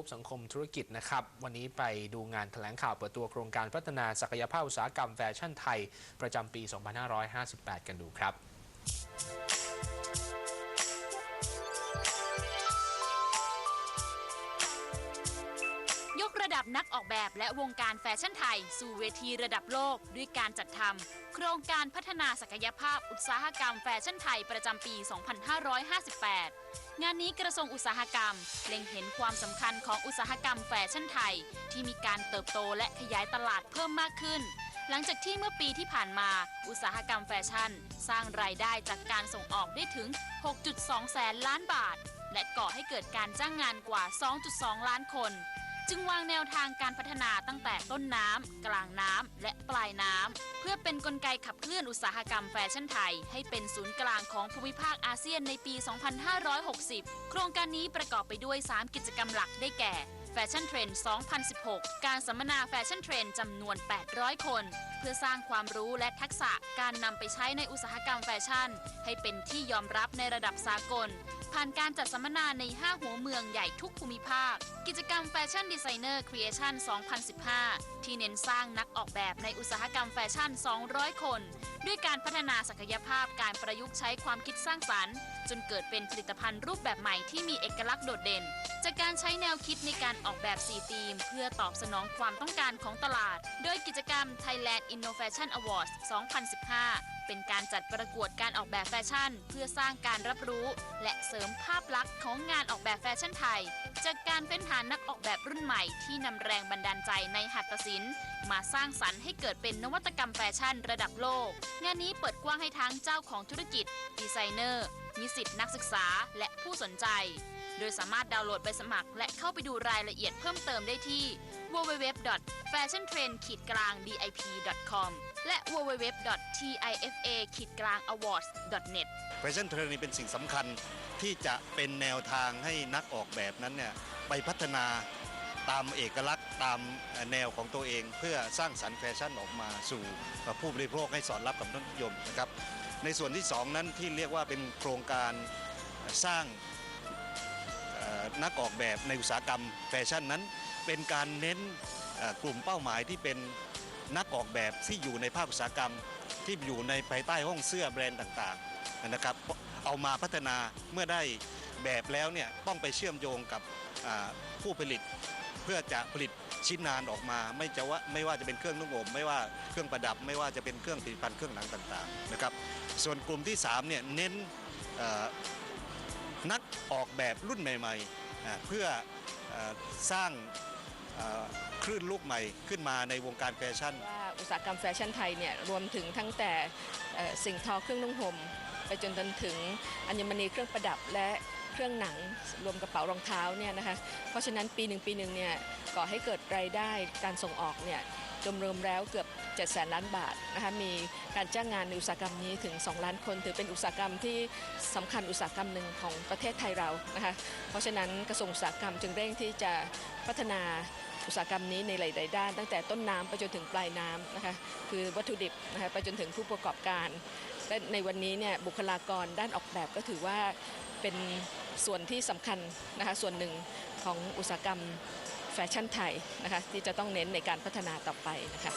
ปสังคมธุรกิจนะครับ วันนี้ไปดูงานแถลงข่าวเปิดตัวโครงการพัฒนาศักยภาพอุตสาหกรรมแฟชั่นไทย ประจำปี 2558 กันดูครับ นักออกแบบและวงการแฟชั่นไทย สู่เวทีระดับโลก ด้วยการจัดทำโครงการพัฒนาศักยภาพอุตสาหกรรมแฟชั่นไทยประจำปี 2558 งานนี้กระทรวงอุตสาหกรรม เล็งเห็นความสำคัญของอุตสาหกรรมแฟชั่นไทย ที่มีการเติบโตและขยายตลาดเพิ่มมากขึ้น หลังจากที่เมื่อปีที่ผ่านมา อุตสาหกรรมแฟชั่น สร้างรายได้จากการส่งออกได้ถึง 6.2 แสนล้านบาทและก่อให้เกิดการจ้างงานกว่า 2.2 ล้านคน จึงวางแนวทางการพัฒนาตั้งแต่ต้นน้ำ กลางน้ำ และปลายน้ำ เพื่อเป็นกลไกขับเคลื่อนอุตสาหกรรมแฟชั่นไทย ให้เป็นศูนย์กลางของภูมิภาคอาเซียนในปี 2560 โครงการนี้ประกอบไปด้วย 3 กิจกรรมหลักได้แก่แฟชั่นเทรนด์2016 การสัมมนาแฟชั่นเทรนด์จำนวน 800 คน พื่อสร้างความรู้และทักษะการนำไปใช้ในอุตสาหกรรมแฟชั่น ให้เป็นที่ยอมรับในระดับสากล ผ่านการจัดสัมมนาใน 5 หัวเมืองใหญ่ทุกภูมิภาค กิจกรรมแฟชั่นดีไซเนอร์ครีเอชั่น 2015 ที่เน้นสร้างนักออกแบบในอุตสาหกรรมแฟชั่น 200 คน ด้วยการพัฒนาศักยภาพการประยุกต์ใช้ความคิดสร้างสรรค์ จนเกิดเป็นผลิตภัณฑ์รูปแบบใหม่ที่มีเอกลักษณ์โดดเด่นจากการใช้แนวคิดในการออกแบบ4ธีม เพื่อตอบสนองความต้องการของตลาด โดยกิจกรรม Thailand Innovation Awards 2015 เป็นการจัดประกวดการออกแบบแฟชั่น เพื่อสร้างการรับรู้ และเสริมภาพลักษณ์ของงานออกแบบแฟชั่นไทย จากการเฟ้นหานักออกแบบรุ่นใหม่ที่นำแรงบันดาลใจในหัตถศิลป์ มาสร้างสรรค์ให้เกิดเป็นนวัตกรรมแฟชั่นระดับโลก งานนี้เปิดกว้างให้ทั้งเจ้าของธุรกิจ ดีไซเนอร์ นิสิตนักศึกษาและผู้สนใจ โดยสามารถดาวน์โหลดใบสมัคร และเข้าไปดูรายละเอียดเพิ่มเติมได้ที่ www.fashiontrend-dip.com และ www.tifa-awards.net แฟชั่นเทรนด์นี่เป็นสิ่งสำคัญที่จะเป็นแนวทางให้นักออกแบบนั้นเนี่ยไปพัฒนา ตามเอกลักษณ์ตามแนวของตัวเอง เพื่อสร้างสรรค์แฟชั่นออกมาสู่ผู้บริโภคให้สอดรับกับรสนิยมนะครับในส่วนที่ 2 นั้นที่เรียกว่าเป็นโครงการสร้างนักออกแบบในอุตสาหกรรมแฟชั่นนั้น เป็นการเน้นกลุ่มเป้าหมายที่เป็นนักออกแบบที่อยู่ในภาคอุตสาหกรรมที่อยู่ในภายใต้ห้องเสื้อแบรนด์ต่างๆนะครับเอามาพัฒนาเมื่อได้แบบแล้วเนี่ยต้องไปเชื่อมโยงกับผู้ผลิต เพื่อจะผลิตชิ้นงานออกมา ไม่จะว่าไม่ว่าจะเป็นเครื่องนุ่งห่มไม่ว่าเครื่องประดับ ไม่ว่าจะเป็นเครื่องผลิตภัณฑ์เครื่องหนังต่างๆนะครับส่วนกลุ่มที่3เนี่ยเน้นนักออกแบบรุ่นใหม่ๆ เพื่ออสร้างคลื่นลูกใหม่ขึ้นมาในวงการแฟชั่นว่าอุตสาหกรรมแฟชั่นไทยเนี่ยรวมถึงทั้งแต่สิ่งทอเครื่องนุ่งห่มไปจนจนถึงอัญมณีเครื่องประดับและ เครื่องหนังรวมกระเป๋ารองเท้าเนี่ยนะคะเพราะฉะนั้นปีหนึ่งปีหนึ่งเนี่ยก่อให้เกิดรายได้การส่งออกเนี่ยรวมๆแล้วเกือบ7แสนล้านบาทนะคะมีการจ้างงานในอุตสาหกรรมนี้ถึง 2 ล้านคน ถือเป็นอุตสาหกรรมที่สำคัญอุตสาหกรรมหนึ่งของประเทศไทยเรานะคะเพราะฉะนั้นกระทรวงอุตสาหกรรมจึงเร่งที่จะพัฒนาอุตสาหกรรมนี้ในหลาย ๆ ด้าน ตั้งแต่ต้นน้ำไปจนถึงปลายน้ำนะคะคือวัตถุดิบนะคะไปจนถึงผู้ประกอบการ และในวันนี้เนี่ยบุคลากรด้านออกแบบก็ถือว่าเป็นส่วนที่สำคัญนะคะส่วนหนึ่งของอุตสาหกรรมแฟชั่นไทยนะคะที่จะต้องเน้นในการพัฒนาต่อไปนะคะ